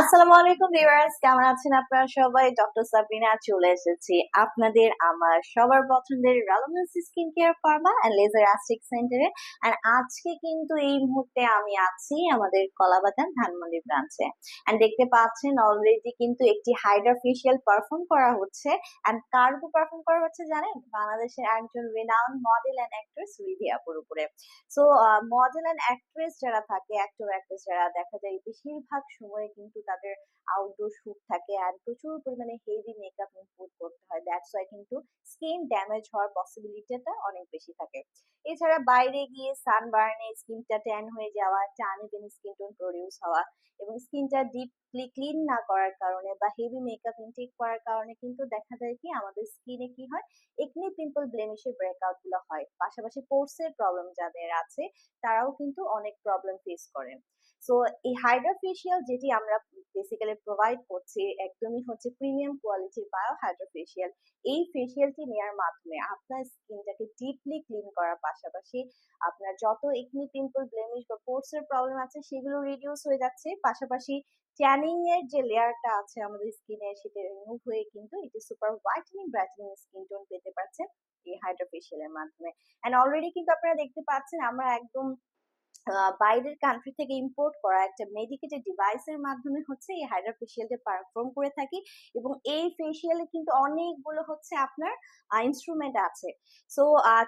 আসসালামু আলাইকুম ভিউয়ার্স, কেমন আছেন আপনারা সবাই? ডক্টর সাবিনা চলে এসেছি আপনাদের আমার সবার পছন্দের skin care pharma and laser aesthetic সেন্টারে আজকে কিন্তু এই মুহূর্তে আমি আছি আমাদের কলাবাগান ধানমন্ডি ব্রাঞ্চে এন্ড দেখতে পাচ্ছেন অলরেডি কিন্তু একটি হাইড্রা ফেশিয়াল পারফর্ম করা হচ্ছে। এন্ড কার উপর পারফর্ম করা হচ্ছে জানেন? বাংলাদেশের একজন renowned model and actress Riddhi আপুর উপরে। সো মডেল এন্ড অ্যাক্ট্রেস যারা থাকে অ্যাক্টর অ্যাক্ট্রেস যারা, দেখা যায় বেশিরভাগ সময় কিন্তু তাদের আউটডোর শুট থাকে আর প্রচুর পরিমাণে হেভি মেকআপ ইনপুট করতে হয়। দ্যাটস ওয়াই কিন্তু স্কিন ড্যামেজ হওয়ার পসিবিলিটিটা অনেক বেশি থাকে। এছাড়া বাইরে গিয়ে সানবার্নে স্কিনটা ট্যান হয়ে যাওয়া টানে বেন স্কিন টোন প্রডিউস হওয়া এবং স্কিনটা ডিপলি ক্লিন না করার কারণে বা হেভি মেকআপ ইনটেক করার কারণে কিন্তু দেখা যায় কি আমাদের স্কিনে কি হয়? একনি পিম্পল ব্লেমিশের ব্রেকআউটগুলো হয়। পাশাপাশি পোর্সের প্রবলেম যাদের আছে, তারাও কিন্তু অনেক প্রবলেম ফেস করেন সো এই হাইড্রা ফেশিয়াল যেটি আমরা বেসিক্যালি প্রোভাইড করছি একদমই হচ্ছে প্রিমিয়াম কোয়ালিটির বায়ো হাইড্রা ফেশিয়াল এই ফেশিয়ালটি নেওয়ার মাধ্যমে আপনার স্কিনটাকে ডিপলি ক্লিন করার পাশাপাশি আপনার যত একনি পিম্পল ব্লেমিশ বা পোর্সের প্রবলেম আছে, সেগুলো রিডিউস হয়ে যাচ্ছে। পাশাপাশি ট্যানিং এর যে লেয়ারটা আছে আমাদের স্কিনে সেটা রিমুভ হয়ে কিন্তু এটি super whitening brightening skin tone পেতে পারছেন এই হাইড্রা ফেশিয়ালের মাধ্যমে। এন্ড অলরেডি কিন্তু আপনারা দেখতে পাচ্ছেন, আমরা একদম বাইরের কান্ট্রি থেকে ইম্পোর্ট করা একটা মেডিকেটেড ডিভাইসের মাধ্যমে হচ্ছে এই হাইড্রা ফেশিয়ালটা পারফর্ম করে থাকি এবং এই ফেশিয়ালে কিন্তু অনেকগুলো হচ্ছে আপনার ইনস্ট্রুমেন্ট আছে। সো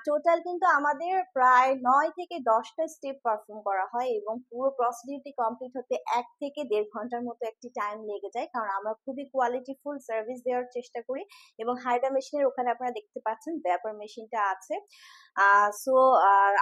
টোটাল কিন্তু আমাদের প্রায় নয় থেকে দশটা স্টেপ পারফর্ম করা হয় এবং পুরো প্রসিডিউরটি কমপ্লিট হতে এক থেকে দেড় ঘণ্টার মতো একটি টাইম লেগে যায় কারণ আমরা খুবই কোয়ালিটিফুল সার্ভিস দেওয়ার চেষ্টা করি এবং হাইড্রা মেশিনের ওখানে আপনারা দেখতে পাচ্ছেন ব্যাপার মেশিনটা আছে। সো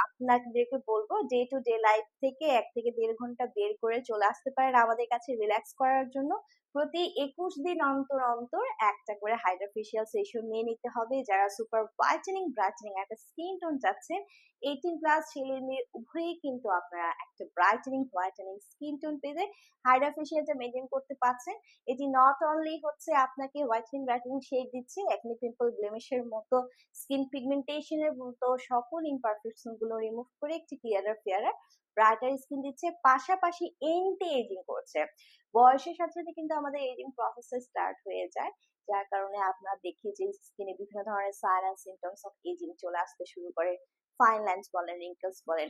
আপনাদেরকে বলব ডে টু ডে লাইফ থেকে এক থেকে দেড় ঘণ্টা বের করে চলে আসতে পারেন আমাদের কাছে রিল্যাক্স করার জন্য। প্রতি একুশ দিন অন্তর অন্তর একটা করে হাইড্রোফেশিয়াল সেশন নিয়ে নিতে হবে। যারা সুপার হোয়াইটেনিং ব্রাইটেনিং একটা স্কিন টোন চাচ্ছেন এইটিন প্লাস ছেলে মেয়ে উভয়ই কিন্তু আপনারা একটা ব্রাইটেনিং হোয়াইটেনিং স্কিন টোন পেতে হাইড্রোফেশিয়ালটা মেনটেন করতে পারছেন। এটি নট অনলি হচ্ছে আপনাকে হোয়াইটেনিং ব্রাইটেনিং শেড দিচ্ছে একনি পিম্পল ব্লেমিশের মতো স্কিন পিগমেন্টেশনের মতো সকল ইমপারফেকশনগুলো রিমুভ করে একটি ক্লিয়ারার ফেয়ারার ব্রাইটার স্কিন দিচ্ছে, পাশাপাশি এন্টি এজিং করছে। বয়সের সাথে সাথে কিন্তু আমাদের এজিং প্রসেস স্টার্ট হয়ে যায়, যার কারণে আপনার দেখি যে স্কিনে বিভিন্ন ধরনের sign and symptoms of ageing চলে আসতে শুরু করে। ফাইন লাইন্স বলেন রিঙ্কলস বলেন।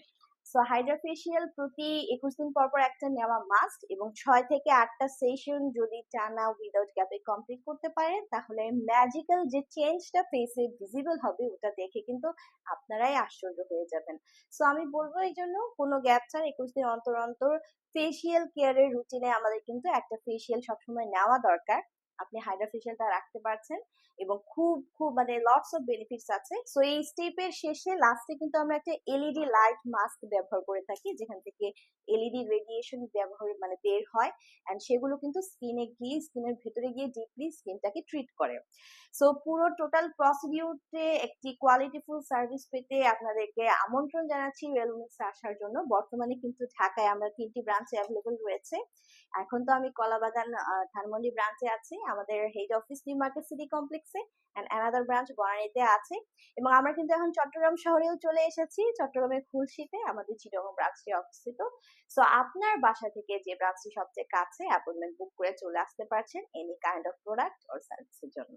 সো হাইড্রাফেশিয়াল প্রতি একুশ দিন পর পর একটা নেওয়া মাস্ট এবং ছয় থেকে আটটা সেশন যদি টানা উইদাউট গ্যাপে কমপ্লিট করতে পারেন তাহলে ম্যাজিক্যাল যে চেঞ্জটা ফেসে ভিজিবল হবে, ওটা দেখে কিন্তু আপনারাই আশ্চর্য হয়ে যাবেন। সো আমি বলব এই জন্য কোনো গ্যাপ ছাড়া একুশ দিন অন্তর অন্তর ফেসিয়াল কেয়ারের রুটিনে আমাদের কিন্তু একটা ফেসিয়াল সবসময় নেওয়া দরকার। আপনি হাইড্রা ফেশিয়ালটা রাখতে পারছেন এবং খুব খুব মানে লটস অফ বেনিফিটস আছে। সো এই স্টেপের শেষে লাস্টে কিন্তু আমরা একটা এলইডি লাইট মাস্ক ব্যবহার করে থাকি, যেখান থেকে এলইডি রেডিয়েশন ব্যবহার মানে বের হয় অ্যান্ড সেগুলো কিন্তু স্কিনে গিয়ে স্কিনের ভেতরে গিয়ে ডিপলি স্কিনটাকে ট্রিট করে। সো পুরো টোটাল প্রসিডিউরতে একটি কোয়ালিটিফুল সার্ভিস পেতে আপনাদেরকে আমন্ত্রণ জানাচ্ছি রেলুমিক্সে আসার জন্য। বর্তমানে কিন্তু ঢাকায় আমরা তিনটি ব্রাঞ্চে অ্যাভেলেবল রয়েছে। এখন তো আমি কলাবাগান ধানমন্ডি ব্রাঞ্চে আছি। আমাদের head office new market city কমপ্লেক্সে অ্যান্ড অ্যানাদার ব্রাঞ্চ বনানীতে আছে। এবং আমরা কিন্তু এখন চট্টগ্রাম শহরেও চলে এসেছি। চট্টগ্রামের খুলশিতে আমাদের চিটগং ব্রাঞ্চটি অবস্থিত। সো আপনার বাসা থেকে যে ব্রাঞ্চটি সবচেয়ে কাছে অ্যাপয়েন্টমেন্ট বুক করে চলে আসতে পারছেন any kind of product or সার্ভিসের জন্য।